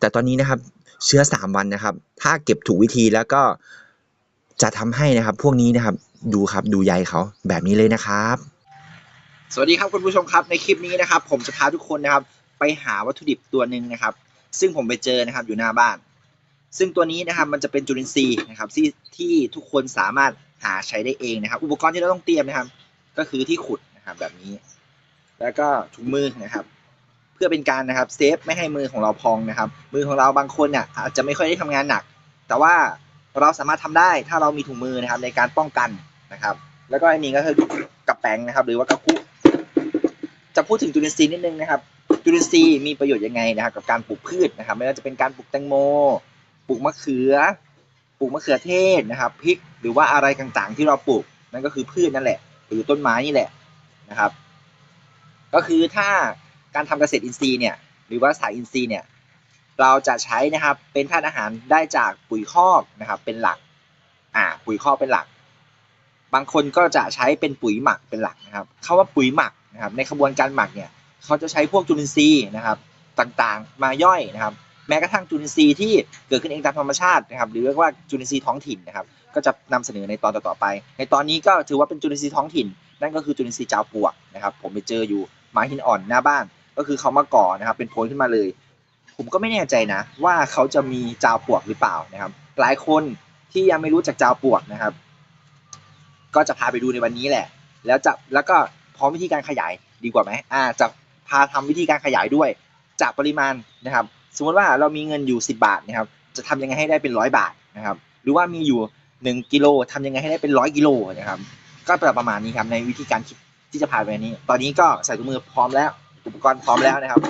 แต่ตอนนี้นะครับเชื้อ 3 วันนะครับ ถ้าเก็บถูกวิธีแล้วก็จะทำให้นะครับ พวกนี้นะครับดูครับดูใยเขาแบบนี้เลยนะครับ สวัสดีครับคุณผู้ชมครับในคลิปนี้นะครับ ผมจะพาทุกคนนะครับ ไปหาวัตถุดิบตัวหนึ่งนะครับ ซึ่งผมไปเจอนะครับอยู่หน้าบ้าน ซึ่งตัวนี้นะครับมันจะเป็นจุลินทรีย์นะครับที่ที่ทุกคนสามารถหาใช้ได้เองนะครับ อุปกรณ์ที่เราต้องเตรียมนะครับ ก็คือที่ขุดนะครับแบบนี้ แล้วก็ถุงมือนะครับ พื่อเป็นการนะครับเซฟไม่ให้มือของเราพองนะครับ มือของเราบางคนเนี่ยอาจจะไม่ค่อยได้ทำงานหนัก แต่ว่าเราสามารถทำได้ถ้าเรามีถุงมือนะครับในการป้องกันนะครับ แล้วก็อันนี้ก็คือกระแปงนะครับ หรือว่ากระคุจะพูดถึงจุลินทรีย์นิดนึงนะครับ จุลินทรีย์มีประโยชน์ยังไงนะครับ กับการปลูกพืชนะครับ ไม่ว่าจะเป็นการปลูกแตงโมปลูกมะเขือปลูกมะเขือเทศนะครับพริกหรือว่าอะไรต่างๆ ที่เราปลูกนั่นก็คือพืชนั่นแหละ หรือต้นไม้นี่แหละนะครับ ก็คือถ้า การทำเกษตรอินทรีย์เนี่ยหรือว่าสายอินทรีย์เนี่ยเราจะใช้นะครับเป็นธาตุอาหารได้จากปุ๋ยคอกนะครับเป็นหลักอ่าปุ๋ยคอกเป็นหลัก บางคนก็จะใช้เป็นปุ๋ยหมักเป็นหลักนะครับคาว่าปุ๋ยหมักนะครับในขบวนการหมักเนี่ยเขาจะใช้พวกจุลินทรีย์นะครับต่างๆมาย่อยนะครับ แม้กระทั่งจุลินทรีย์ที่เกิดขึ้นเองตามธรรมชาตินะครับ หรือเรียกว่าจุลินทรีย์ท้องถิ่นนะครับ ก็จะนำเสนอในตอนต่อๆไป ในตอนนี้ก็ถือว่าเป็นจุลินทรีย์ท้องถิ่น นั่นก็คือจุลินทรีย์จาวปลวกนะครับ ผมไปเจออยู่ไม้หินอ่อนหน้าบ้าน ก็คือเขามาก่อนะครับ เป็นโพยขึ้นมาเลย ผมก็ไม่แน่ใจนะ ว่าเขาจะมีจาวปวกหรือเปล่านะครับ หลายคนที่ยังไม่รู้จักจาวปวกนะครับ ก็จะพาไปดูในวันนี้แหละ แล้วจะแล้วก็พร้อมวิธีการขยายดีกว่าไหมอ่าจะพาทำวิธีการขยายด้วย จากปริมาณนะครับ สมมติว่าเรามีเงินอยู่ 10 บาทนะครับ จะทำยังไงให้ได้เป็นร้อยบาทนะครับ หรือว่ามีอยู่ 1กิโลทำยังไงให้ได้เป็นร้อยกิโลนะครับ ก็ประมาณนี้ครับในวิธีการคิดที่จะพาไปนี้ ตอนนี้ก็ใส่ถุงมือพร้อมแล้ว อุปกรณ์พร้อมแล้วนะครับ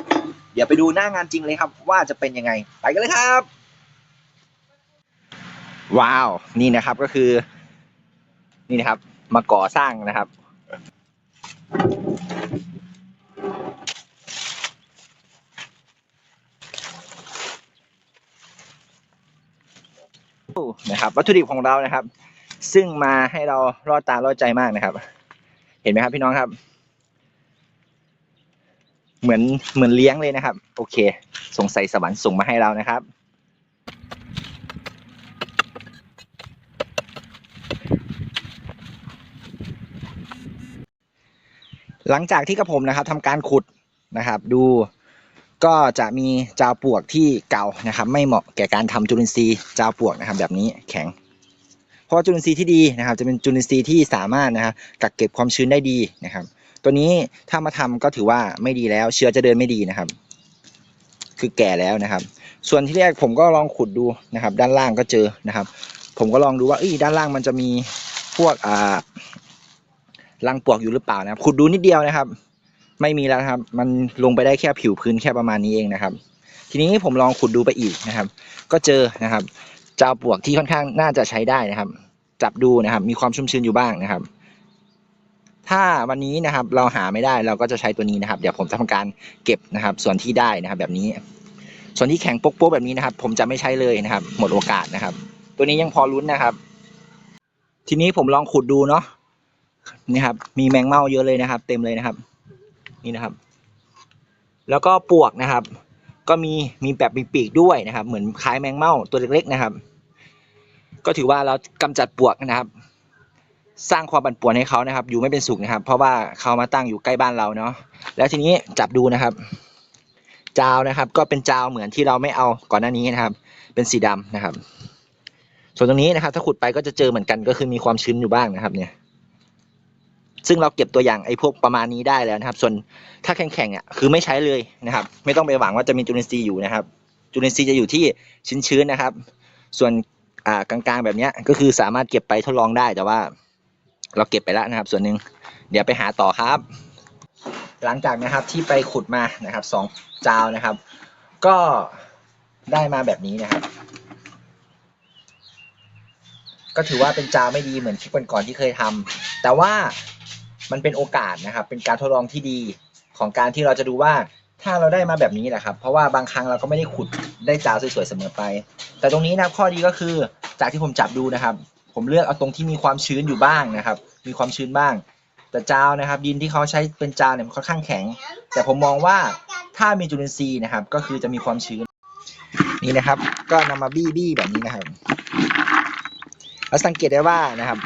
เดี๋ยวไปดูหน้างานจริงเลยครับ ว่าจะเป็นยังไง ไปกันเลยครับ ว้าว นี่นะครับก็คือ นี่นะครับ มาก่อสร้างนะครับ นะครับ วัตถุดิบของเรานะครับ ซึ่งมาให้เรารอดตา รอดใจมากนะครับ เห็นไหมครับพี่น้องครับ เหมือนเหมือนเลี้ยงเลยนะครับ โอเค สงสัยสวรรค์ส่งมาให้เรานะครับ หลังจากที่กระผมนะครับทำการขุดนะครับ ดูก็จะมีจาวปวกที่เก่านะครับ ไม่เหมาะแก่การทำจุลินทรีย์จาวปวกนะครับ แบบนี้แข็ง เพราะจุลินทรีย์ที่ดีนะครับ จะเป็นจุลินทรีย์ที่สามารถนะครับกักเก็บความชื้นได้ดีนะครับ ตัวนี้ถ้ามาทำก็ถือว่าไม่ดีแล้ว เชื้อจะเดินไม่ดีนะครับ คือแก่แล้วนะครับ ส่วนที่แรกผมก็ลองขุดดูนะครับ ด้านล่างก็เจอนะครับ ผมก็ลองดูว่าเอ้ยด้านล่างมันจะมีพวกอ่ารังปวกอยู่หรือเปล่านะครับขุดดูนิดเดียวนะครับ ไม่มีแล้วครับ มันลงไปได้แค่ผิวพื้นแค่ประมาณนี้เองนะครับ ทีนี้ผมลองขุดดูไปอีกนะครับ ก็เจอนะครับเจ้าปวกที่ค่อนข้างน่าจะใช้ได้นะครับ จับดูนะครับ มีความชุ่มชื้นอยู่บ้างนะครับ ถ้าวันนี้นะครับเราหาไม่ได้เราก็จะใช้ตัวนี้นะครับ เดี๋ยวผมจะทำการเก็บนะครับ ส่วนที่ได้นะครับแบบนี้ ส่วนที่แข็งโป๊กๆแบบนี้นะครับ ผมจะไม่ใช้เลยนะครับ หมดโอกาสนะครับ ตัวนี้ยังพอลุ้นนะครับ ทีนี้ผมลองขุดดูเนาะนี่ครับ มีแมงเม่าเยอะเลยนะครับ เต็มเลยนะครับ นี่นะครับ แล้วก็ปวกนะครับ ก็มีมีแบบมีปีกด้วยนะครับ เหมือนคล้ายแมงเม่าตัวเล็กๆนะครับ ก็ถือว่าเรากำจัดปวกนะครับ สร้างความปั่นป่วนให้เขานะครับ อยู่ไม่เป็นสุขนะครับ เพราะว่าเขามาตั้งอยู่ใกล้บ้านเราเนาะแล้วทีนี้จับดูนะครับ จาวนะครับ ก็เป็นจาวเหมือนที่เราไม่เอาก่อนหน้านี้นะครับ เป็นสีดำนะครับ ส่วนตรงนี้นะครับ ถ้าขุดไปก็จะเจอเหมือนกันก็คือมีความชื้นอยู่บ้างนะครับ เนี่ย ซึ่งเราเก็บตัวอย่างไอ้พวกประมาณนี้ได้แล้วนะครับ ส่วนถ้าแข็งๆอะคือไม่ใช้เลยนะครับ ไม่ต้องไปหวังว่าจะมีจุลินทรีย์อยู่นะครับ จุลินทรีย์จะอยู่ที่ชื้นๆนะครับ ส่วนกลางๆแบบเนี้ยก็คือสามารถเก็บไปทดลองได้แต่ว่า เราเก็บไปแล้วนะครับ ส่วนหนึ่งเดี๋ยวไปหาต่อครับ หลังจากนะครับที่ไปขุดมานะครับสองจาวนะครับ ก็ได้มาแบบนี้นะครับ ก็ถือว่าเป็นจาวไม่ดีเหมือนคลิปก่อนๆที่เคยทำแต่ว่ามันเป็นโอกาสนะครับ เป็นการทดลองที่ดีของการที่เราจะดูว่าถ้าเราได้มาแบบนี้แหละครับ เพราะว่าบางครั้งเราก็ไม่ได้ขุดได้จาวสวยๆเสมอไป แต่ตรงนี้นะครับข้อดีก็คือจากที่ผมจับดูนะครับ ผมเลือกเอาตรงที่มีความชื้นอยู่บ้างนะครับ มีความชื้นบ้าง แต่จาวนะครับ ดินที่เขาใช้เป็นจาวเนี่ยมันค่อนข้างแข็ง แต่ผมมองว่าถ้ามีจุลินทรีย์นะครับ ก็คือจะมีความชื้นนี่นะครับ ก็นำมาบี้บี้แบบนี้นะครับแล้วสังเกตได้ว่านะครับ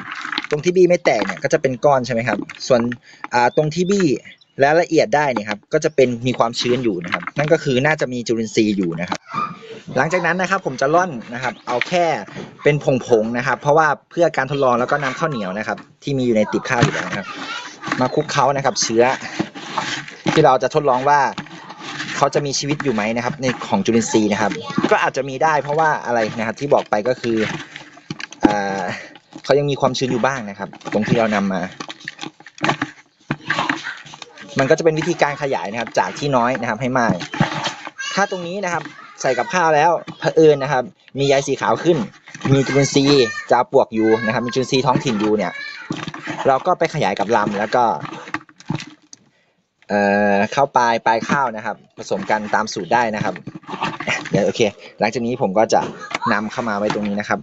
ตรงที่บี้ไม่แตกเนี่ยก็จะเป็นก้อนใช่ไหมครับ ส่วนตรงที่บี้และละเอียดได้เนี่ยครับ ก็จะเป็นมีความชื้นอยู่นะครับ นั่นก็คือน่าจะมีจุลินทรีย์อยู่นะครับ หลังจากนั้นนะครับผมจะร่อนนะครับ เอาแค่เป็นผงๆนะครับ เพราะว่าเพื่อการทดลองแล้วก็นำข้าวเหนียวนะครับ ที่มีอยู่ในติบข้าวอยู่แล้วนะครับ มาคลุกเคล้านะครับ เชื้อ ที่เราจะทดลองว่าเขาจะมีชีวิตอยู่ไหมนะครับ ในของจุลินทรีย์นะครับ ก็อาจจะมีได้เพราะว่าอะไรนะครับ ที่บอกไปก็คืออ่าเขายังมีความชื้นอยู่บ้างนะครับ ตรงที่เรานำมา มันก็จะเป็นวิธีการขยายนะครับ จากที่น้อยนะครับให้มาก ถ้าตรงนี้นะครับ ใส่กับข้าวแล้วเผอิญนะครับ มีใยสีขาวขึ้น มีจุลินทรีย์จาปวกอยู่นะครับ มีจุลินทรีย์ท้องถิ่นอยู่เนี่ย เราก็ไปขยายกับลำแล้วก็เอ่อข้าวปลายปลายข้าวนะครับ ผสมกันตามสูตรได้นะครับเดี๋ยวโอเค หลังจากนี้ผมก็จะนำเข้ามาไว้ตรงนี้นะครับ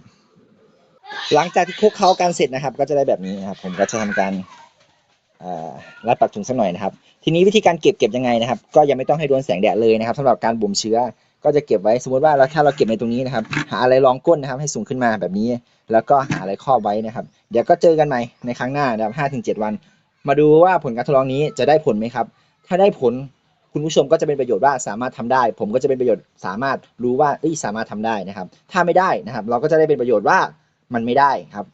หลังจากที่คลุกเคล้ากันเสร็จนะครับ ก็จะได้แบบนี้นะครับ ผมก็จะทำการรัดปักถุงสักหน่อยนะครับ ทีนี้วิธีการเก็บเก็บยังไงนะครับ ก็ยังไม่ต้องให้โดนแสงแดดเลยนะครับสำหรับการบ่มเชื้อ ก็จะเก็บไว้สมมติว่าเราถ้าเราเก็บในตรงนี้นะครับ หาอะไรรองก้นนะครับ ให้สูงขึ้นมาแบบนี้ แล้วก็หาอะไรครอบไว้นะครับ เดี๋ยวก็เจอกันใหม่ในครั้งหน้านะครับห้าถึงเจ็ดวัน มาดูว่าผลการทดลองนี้จะได้ผลไหมครับ ถ้าได้ผลคุณผู้ชมก็จะเป็นประโยชน์ว่าสามารถทำได้ ผมก็จะเป็นประโยชน์สามารถรู้ว่าเอ้ยสามารถทำได้นะครับ ถ้าไม่ได้นะครับ เราก็จะได้เป็นประโยชน์ว่ามันไม่ได้ครับ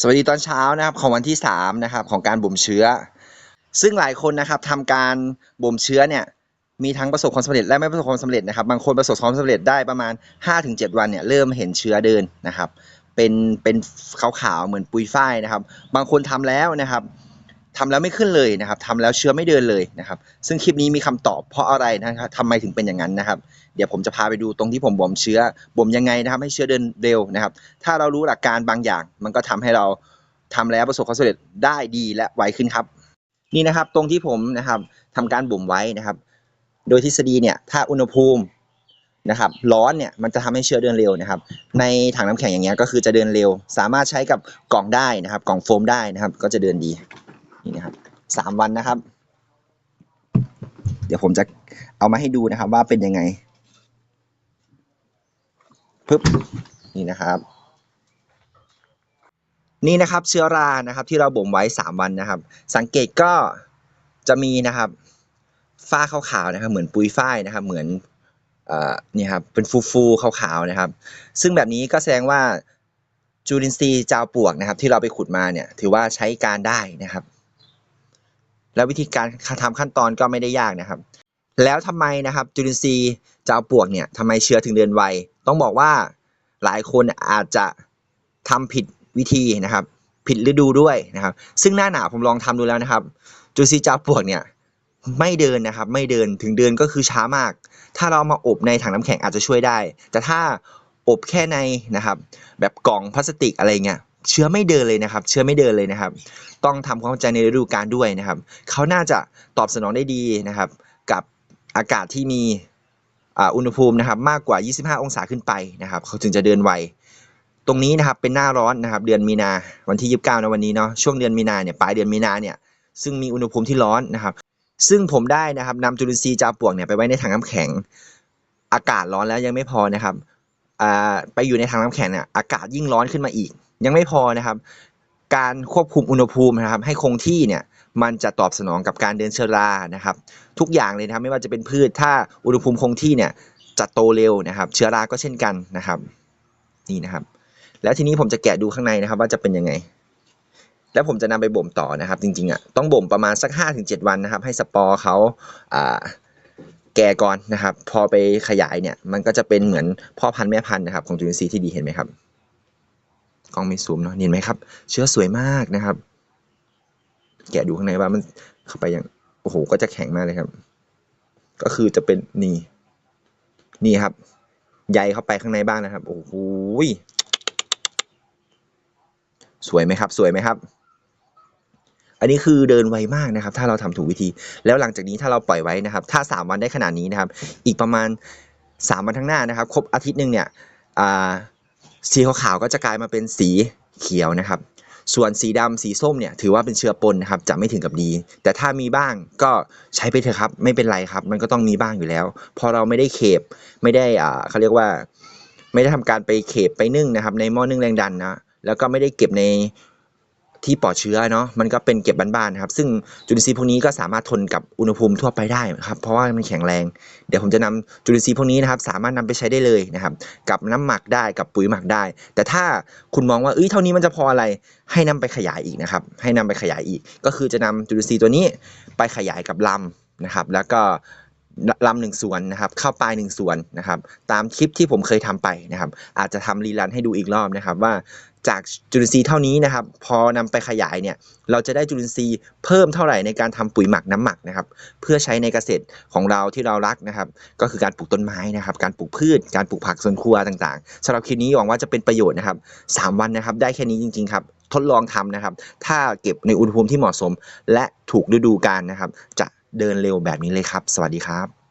สวัสดีตอนเช้านะครับของวันที่3นะครับของการบ่มเชื้อ ซึ่งหลายคนนะครับทำการบ่มเชื้อเนี่ย มีทั้งประสบความสำเร็จและไม่ประสบความสำเร็จนะครับ บางคนประสบความสำเร็จได้ประมาณ 5-7 วันเนี่ยเริ่มเห็นเชื้อเดินนะครับ เป็นเป็นขาวๆเหมือนปุยฝ้ายนะครับ บางคนทำแล้วนะครับทำแล้วไม่ขึ้นเลยนะครับทำแล้วเชื้อไม่เดินเลยนะครับ ซึ่งคลิปนี้มีคำตอบเพราะอะไรนะครับทำไมถึงเป็นอย่างนั้นนะครับ เดี๋ยวผมจะพาไปดูตรงที่ผมบ่มเชื้อบ่มยังไงนะครับ ให้เชื้อเดินเร็วนะครับ ถ้าเรารู้หลักการบางอย่าง มันก็ทำให้เราทำแล้วประสบความสำเร็จได้ดีและไวขึ้นครับ นี่นะครับตรงที่ผมนะครับทำการบ่มไว้นะครับ โดยทฤษฎีเนี่ยถ้าอุณหภูมินะครับร้อนเนี่ยมันจะทำให้เชื้อเดินเร็วนะครับ ในถังน้ำแข็งอย่างเงี้ยก็คือจะเดินเร็ว สามารถใช้กับกล่องได้นะครับ กล่องโฟมได้นะครับ ก็จะเดินดีนี่นะครับสามวันนะครับ เดี๋ยวผมจะเอามาให้ดูนะครับว่าเป็นยังไงปึ๊บนี่นะครับ นี่นะครับเชื้อรานะครับ ที่เราบ่มไว้ 3 วันนะครับ สังเกตก็จะมีนะครับ ฝ้าขาวๆนะครับ เหมือนปุยฝ้ายนะครับ เหมือนเอ่อนี่ครับเป็นฟูๆขาวๆนะครับ ซึ่งแบบนี้ก็แสดงว่าจุลินทรีย์จาวปลวกนะครับ ที่เราไปขุดมาเนี่ย ถือว่าใช้การได้นะครับ แล้ววิธีการทำขั้นตอนก็ไม่ได้ยากนะครับ แล้วทำไมนะครับ จุลินทรีย์จาวปลวกเนี่ยทำไมเชื้อถึงเดินไวต้องบอกว่าหลายคนอาจจะทำผิดวิธีนะครับ ผิดฤดูด้วยนะครับ ซึ่งหน้าหนาวผมลองทำดูแล้วนะครับ จุลินทรีย์จาวปลวกเนี่ย ไม่เดินนะครับ ไม่เดินถึงเดินก็คือช้ามาก ถ้าเรามาอบในถังน้ำแข็งอาจจะช่วยได้ แต่ถ้าอบแค่ในนะครับ แบบกล่องพลาสติกอะไรเงี้ยเชื้อไม่เดินเลยนะครับ เชื้อไม่เดินเลยนะครับ ต้องทำความเข้าใจในฤดูกาลด้วยนะครับ เขาน่าจะตอบสนองได้ดีนะครับ กับอากาศที่มีอ่าอุณหภูมินะครับมากกว่า 25 องศาขึ้นไปนะครับ เขาถึงจะเดินไวตรงนี้นะครับเป็นหน้าร้อนนะครับ เดือนมีนาวันที่ 29นะวันนี้เนาะช่วงเดือนมีนาเนี่ยปลายเดือนมีนาเนี่ยซึ่งมีอุณหภูมิที่ร้อนนะครับ ซึ่งผมได้นะครับนำจุลินทรีย์จาปวกเนี่ยไปไว้ในถังน้ำแข็ง อากาศร้อนแล้วยังไม่พอนะครับอ่าไปอยู่ในถังน้ำแข็งเนี่ยอากาศยิ่งร้อนขึ้นมาอีก ยังไม่พอนะครับ การควบคุมอุณหภูมินะครับ ให้คงที่เนี่ยมันจะตอบสนองกับการเดินเชื้อรานะครับ ทุกอย่างเลยนะครับไม่ว่าจะเป็นพืชถ้าอุณหภูมิคงที่เนี่ยจะโตเร็วนะครับ เชื้อราก็เช่นกันนะครับ นี่นะครับ แล้วทีนี้ผมจะแกะดูข้างในนะครับ ว่าจะเป็นยังไง แล้วผมจะนำไปบ่มต่อนะครับ จริงๆอะต้องบ่มประมาณสัก 5-7 วันนะครับ ให้สปอร์เขาอ่าแก่ก่อนนะครับ พอไปขยายเนี่ย มันก็จะเป็นเหมือนพ่อพันธุ์แม่พันธุ์นะครับ ของจุลินทรีย์ที่ดีเห็นไหมครับกล้องไม่ซูมเนาะเห็นไหมครับ เชื้อสวยมากนะครับ แกะดูข้างในว่ามันเข้าไปอย่างโอ้โหก็จะแข็งมากเลยครับ ก็คือจะเป็นนี่ นี่ครับใยเข้าไปข้างในบ้างนะครับ โอ้โหสวยไหมครับ สวยไหมครับ อันนี้คือเดินไวมากนะครับ ถ้าเราทำถูกวิธี แล้วหลังจากนี้ถ้าเราปล่อยไว้นะครับ ถ้า 3 วันได้ขนาดนี้นะครับ อีกประมาณ 3 วันข้างหน้านะครับ ครบอาทิตย์หนึ่งเนี่ยสีขาวๆก็จะกลายมาเป็นสีเขียวนะครับ ส่วนสีดำสีส้มเนี่ยถือว่าเป็นเชื้อปนนะครับ จะไม่ถึงกับดี แต่ถ้ามีบ้างก็ใช้ไปเถอะครับ ไม่เป็นไรครับ มันก็ต้องมีบ้างอยู่แล้ว พอเราไม่ได้เขบไม่ได้อ่าเขาเรียกว่า ไม่ได้ทำการไปเขบไปนึ่งนะครับ ในหม้อนึ่งแรงดันนะแล้วก็ไม่ได้เก็บใน ที่ปลอดเชื้อเนาะมันก็เป็นเก็บบ้านๆครับซึ่งจุลินทรีย์พวกนี้ก็สามารถทนกับอุณหภูมิทั่วไปได้ครับเพราะว่ามันแข็งแรง เดี๋ยวผมจะนำจุลินทรีย์พวกนี้นะครับสามารถนำไปใช้ได้เลยนะครับกับน้ำหมักได้กับปุ๋ยหมักได้ แต่ถ้าคุณมองว่าเอ้ยเท่านี้มันจะพออะไรให้นำไปขยายอีกนะครับให้นำไปขยายอีก ก็คือจะนำจุลินทรีย์ตัวนี้ไปขยายกับลำนะครับแล้วก็ลำหนึ่งส่วนนะครับเข้าปลายหนึ่งส่วนนะครับตามคลิปที่ผมเคยทำไปนะครับอาจจะทำรีลันให้ดูอีกรอบนะครับว่า จากจุลินทรีย์เท่านี้นะครับ พอนำไปขยายเนี่ยเราจะได้จุลินทรีย์เพิ่มเท่าไหร่ในการทำปุ๋ยหมักน้ำหมักนะครับ เพื่อใช้ในเกษตรของเราที่เรารักนะครับ ก็คือการปลูกต้นไม้นะครับ การปลูกพืช การปลูกผักสวนครัวต่างๆสำหรับคลิปนี้หวังว่าจะเป็นประโยชน์นะครับ 3 วันนะครับ ได้แค่นี้จริง ๆ ครับทดลองทำนะครับ ถ้าเก็บในอุณหภูมิที่เหมาะสม และถูกฤดูกาลนะครับ จะเดินเร็วแบบนี้เลยครับ สวัสดีครับ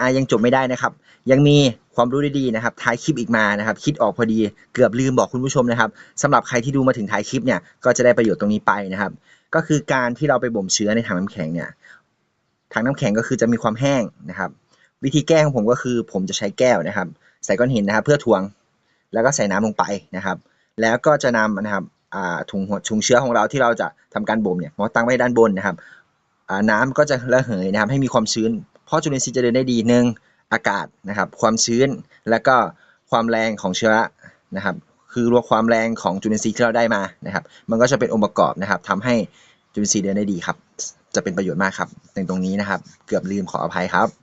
อ่ายังจบไม่ได้นะครับ ยังมีความรู้ดีๆนะครับท้ายคลิปอีกมานะครับ คิดออกพอดีเกือบลืมบอกคุณผู้ชมนะครับสำหรับใครที่ดูมาถึงท้ายคลิปเนี่ยก็จะได้ประโยชน์ตรงนี้ไปนะครับ ก็คือการที่เราไปบ่มเชื้อในถังน้ำแข็งเนี่ยถังน้ำแข็งก็คือจะมีความแห้งนะครับ วิธีแก้ของผมก็คือผมจะใช้แก้วนะครับ ใส่ก้อนหินนะครับ เพื่อทวงแล้วก็ใส่น้ำลงไปนะครับ แล้วก็จะนำนะครับอ่าถุงถุงเชื้อของเราที่เราจะทำการบ่มเนี่ยมาตั้งไว้ด้านบนนะครับน้ำก็จะระเหยนะครับ ให้มีความชื้น เพราะจุลินทรีย์จะเดินได้ดีหนึ่งอากาศนะครับ ความชื้นแล้วก็ความแรงของเชื้อนะครับ คือรวมความแรงของจุลินทรีย์ที่เราได้มานะครับ มันก็จะเป็นองค์ประกอบนะครับทำให้จุลินทรีย์เดินได้ดีครับ จะเป็นประโยชน์มากครับในตรงนี้นะครับ เกือบลืมขออภัยครับ